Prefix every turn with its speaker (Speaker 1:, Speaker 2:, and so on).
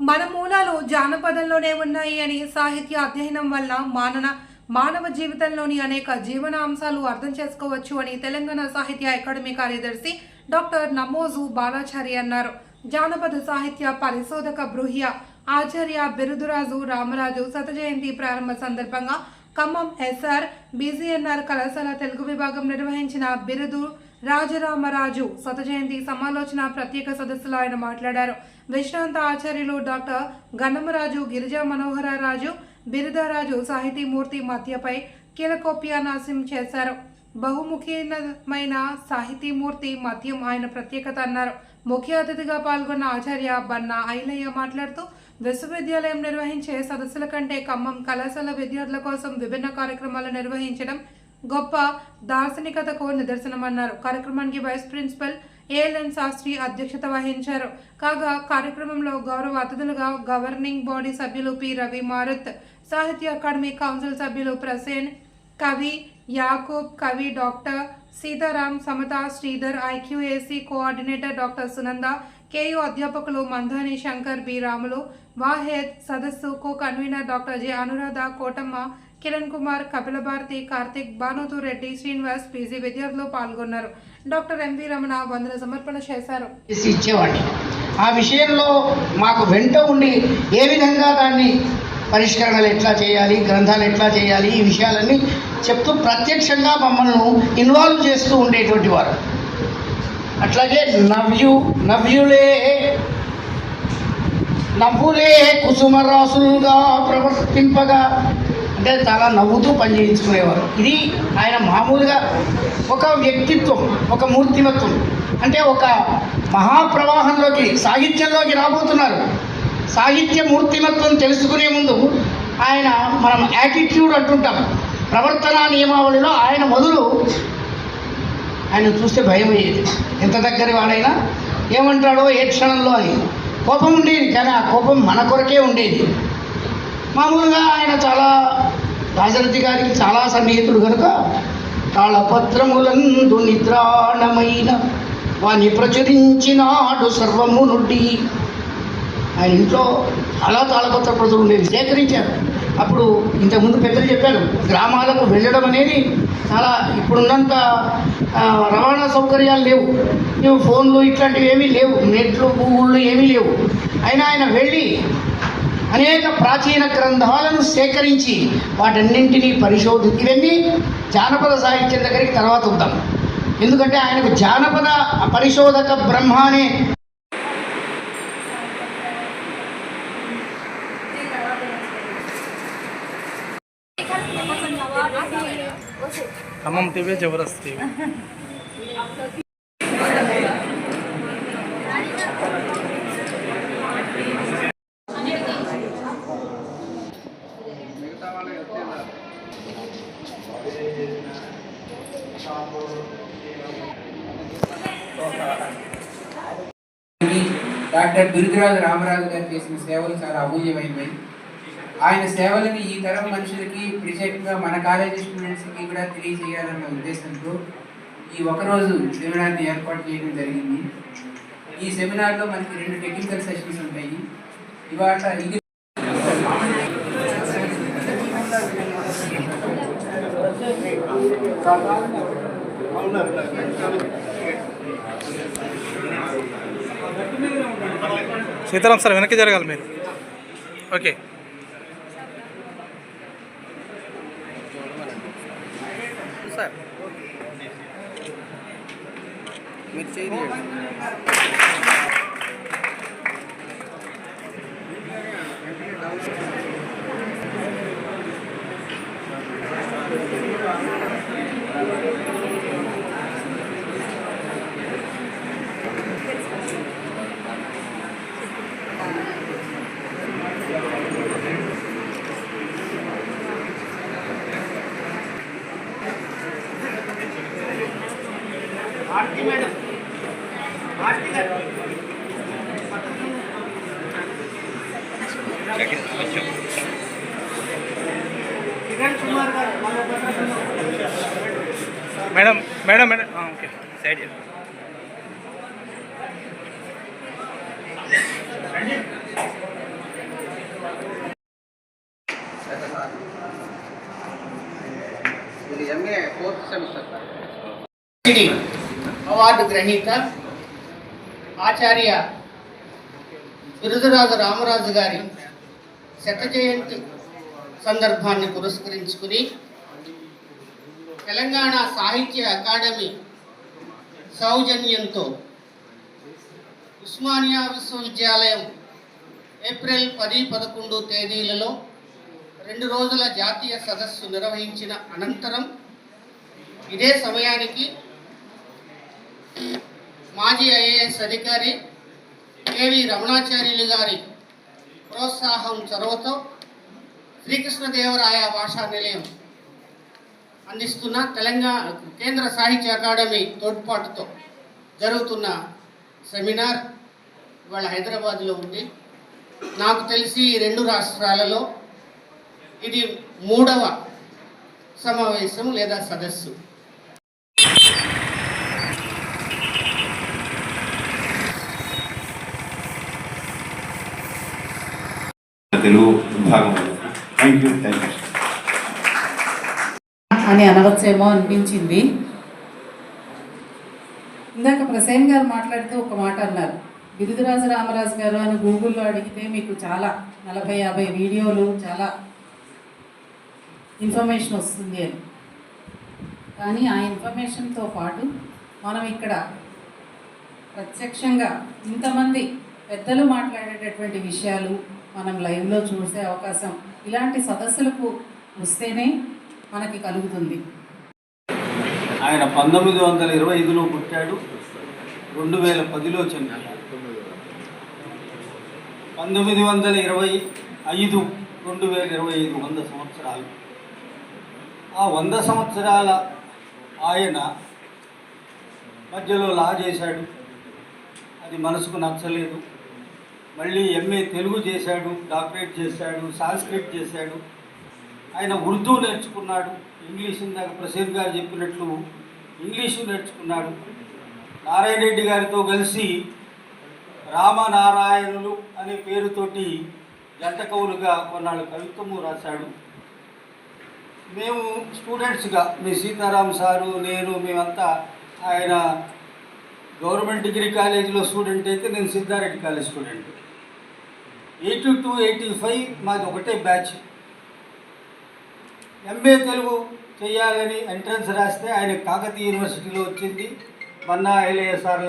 Speaker 1: మన మూలాలు జానపదంలోనే ఉన్నాయి అని సాహిత్య అధ్యయనం వల్ల మానన మానవ జీవితంలోని అనేక జీవన అంశాలు అర్థం చేసుకోవచ్చు అని తెలంగాణ సాహిత్య అకాడమీ కార్యదర్శి డాక్టర్ నమోజు బాలాచారి అన్నారు. జానపద సాహిత్య పరిశోధక బృహ్య ఆచార్య బిరుదురాజు రామరాజు శత జయంతి ప్రారంభ సందర్భంగా ఖమ్మం ఎస్ఆర్ బీజీఎన్ఆర్ కళాశాల తెలుగు విభాగం నిర్వహించిన బిరుదు రాజరామరాజు శత జయంతి సమాలోచన ప్రత్యేక సదస్సులో ఆయన మాట్లాడారు. విశ్రాంత ఆచార్యులు డాక్టర్ గన్నమరాజు గిరిజా మనోహరరాజు బిరుదరాజు సాహితీమూర్తి మధ్యపై కీలకోప్యానాశం చేశారు. బహుముఖీనమైన సాహితీమూర్తి మద్యం ఆయన ప్రత్యేకత అన్నారు. ముఖ్య అతిథిగా పాల్గొన్న ఆచార్య బన్నా ఐలయ్య మాట్లాడుతూ విశ్వవిద్యాలయం నిర్వహించే సదస్సుల కంటే ఖమ్మం కళాశాల విద్యార్థుల కోసం విభిన్న కార్యక్రమాలు నిర్వహించడం గొప్ప దార్శనికతకు నిదర్శనమన్నారు. కార్యక్రమానికి వైస్ ప్రిన్సిపల్ ఏఎల్ఎన్ శాస్త్రి అధ్యక్షత వహించారు. కాగా కార్యక్రమంలో గౌరవ అతిథులుగా గవర్నింగ్ బాడీ సభ్యులు P. Ravi Marut Sahitya academy council సభ్యులు ప్రసేన్ కవి యాకూబ్ కవి doctor Sitaram Samatha Sridhar IQAC coordinator doctor Sunanda KU అధ్యాపకులు మంధాని శంకర్ బి. రాములు వాహేద్ సదస్సు co convener doctor J. Anuradha Kotamma Kiran Kumar Kapila Bharathi Karthik Bhanuthu Reddy Srinivas PG విద్యార్థులు పాల్గొన్నారు. Doctor MV Ramana వందన సమర్పణ చేశారు.
Speaker 2: ఇచ్చేవాడిని. ఆ విషయంలో మాకు వెంట ఉండి ఏ విధంగా దాన్ని పరిష్కరణలు ఎట్లా చేయాలి గ్రంథాలు ఎట్లా చేయాలి ఈ విషయాలన్నీ చెప్తూ ప్రత్యక్షంగా మమ్మల్ని ఇన్వాల్వ్ చేస్తూ ఉండేటువంటి వారు. అట్లాగే నవ్యు నవ్యులే నవ్వులే కుసుమ రాసులుగా ప్రవర్తింపగా అంటే చాలా నవ్వుతూ పనిచేయించుకునేవారు. ఇది ఆయన మామూలుగా ఒక వ్యక్తిత్వం ఒక మూర్తిమత్వం. అంటే ఒక మహాప్రవాహంలోకి సాహిత్యంలోకి రాబోతున్నారు. సాహిత్య మూర్తిమత్వం తెలుసుకునే ముందు ఆయన మనం యాటిట్యూడ్ అంటుంటాం. ప్రవర్తన నియమావళిలో ఆయన మొదలు ఆయన చూస్తే భయం అయ్యేది ఎంత దగ్గర వాడైనా ఏమంటాడో ఏ క్షణంలో అని. కోపం ఉండేది కానీ ఆ కోపం మన కొరకే ఉండేది. మామూలుగా ఆయన చాలా దాశరథి గారికి చాలా సన్నిహితుడు కనుక తాళపత్రములందు నిద్రాణమైన వాని ప్రచురించినాడు సర్వము నుండి ఆయన ఇంట్లో చాలా తాళపత్ర ప్రజలు ఉండేవి సేకరించారు అప్పుడు ఇంతకుముందు పెద్దలు చెప్పారు గ్రామాలకు వెళ్ళడం అనేది చాలా ఇప్పుడున్నంత రవాణా సౌకర్యాలు లేవు. ఫోన్లు ఇట్లాంటివి ఏమీ లేవు నెట్లు గూగుళ్ళు ఏమీ లేవు. అయినా ఆయన వెళ్ళి అనేక ప్రాచీన గ్రంథాలను సేకరించి వాటన్నింటినీ పరిశోధి ఇవన్నీ జానపద సాహిత్యం దగ్గరికి తర్వాత వద్దాం ఎందుకంటే ఆయనకు జానపద పరిశోధక బ్రహ్మ అనే
Speaker 3: Khammam TV Jabardasth TV
Speaker 4: doctor Birudaraju Ramaraju garu చేసిన సేవలు చాలా అమూల్యమైనవి. ఆయన సేవలను ఈ తరం మనుషులకి ప్రత్యేకంగా మన కాలేజీ స్టూడెంట్స్కి కూడా తెలియజేయాలన్న ఉద్దేశంతో ఈ ఒకరోజు సెమినార్ని ఏర్పాటు చేయడం జరిగింది. ఈ సెమినార్లో మనకి రెండు టెక్నికల్ సెషన్స్ ఉంటాయి. ఇవాళ ఇది
Speaker 3: సీతారాం సార్ వెనక్కి జరగాలి మీరు. ఓకే. సార్. మీరు చేయండి मैडम मैडम मैडम हाँ ओके
Speaker 5: सैड अवार्ड ग्रहीत आचार्य विरदराज रामराज गारी। శత జయంతి సందర్భాన్ని పురస్కరించుకుని తెలంగాణ సాహిత్య అకాడమీ సౌజన్యంతో ఉస్మానియా విశ్వవిద్యాలయం ఏప్రిల్ పది పదకొండు తేదీలలో రెండు రోజుల జాతీయ సదస్సు నిర్వహించిన అనంతరం ఇదే సమయానికి మాజీ ఐఏఎస్ అధికారి కేవి రమణాచార్యులు గారి ప్రోత్సాహం చొరవతో శ్రీకృష్ణదేవరాయ భాషా నిలయం అందిస్తున్న తెలంగాణ కేంద్ర సాహిత్య అకాడమీ తోడ్పాటుతో జరుగుతున్న సెమినార్ ఇవాళ హైదరాబాద్లో ఉంది. నాకు తెలిసి రెండు రాష్ట్రాలలో ఇది మూడవ సమావేశం లేదా సదస్సు.
Speaker 6: తెలుగు విభాగం. థ్యాంక్ యూ థ్యాంక్ యూ
Speaker 7: అని అనవచ్చేమో అనిపించింది. ఇందాక ప్రసేన్ గారు మాట్లాడితే ఒక మాట అన్నారు. బిరుదురాజు రామరాజు గారు అని గూగుల్లో అడిగితే మీకు చాలా నలభై యాభై వీడియోలు చాలా ఇన్ఫర్మేషన్ వస్తుంది అని. కానీ ఆ ఇన్ఫర్మేషన్తో పాటు మనం ఇక్కడ ప్రత్యక్షంగా ఇంతమంది పెద్దలు మాట్లాడేటటువంటి విషయాలు మనం లైవ్లో చూసే అవకాశం ఇలాంటి సదస్సులకు వస్తేనే మనకి కలుగుతుంది.
Speaker 8: ఆయన పంతొమ్మిది వందల ఇరవై ఐదులో పుట్టాడు. రెండు వేల పదిలో చనిపోయాడు. పంతొమ్మిది వందల ఇరవై ఐదు రెండు వేల ఇరవై ఐదు వంద సంవత్సరాలు. ఆ వంద సంవత్సరాల ఆయన మధ్యలో లా చేశాడు. అది మనసుకు నచ్చలేదు. మళ్ళీ ఎంఏ తెలుగు చేశాడు డాక్టరేట్ చేశాడు సాంస్క్రిట్ చేశాడు. ఆయన ఉర్దూ నేర్చుకున్నాడు ఇంగ్లీష్ ఇందాక ప్రసీద్ గారు చెప్పినట్లు ఇంగ్లీషు నేర్చుకున్నాడు. నారాయణ రెడ్డి గారితో కలిసి రామనారాయణులు అనే పేరుతోటి జంట కవులుగా కొన్నాళ్ళు కవిత్వము రాశాడు. మేము స్టూడెంట్స్గా మీ సీతారాం సారు నేను మేమంతా ఆయన గవర్నమెంట్ డిగ్రీ కాలేజీలో స్టూడెంట్ అయితే నేను Siddhareddy college student eighty two eighty five మాది ఒకటే బ్యాచ్. ఎంఏ తెలుగు చేయాలని ఎంట్రన్స్ రాస్తే ఆయన కాకతీయ యూనివర్సిటీలో వచ్చింది. మన్నా ఐఏఎస్ఆర్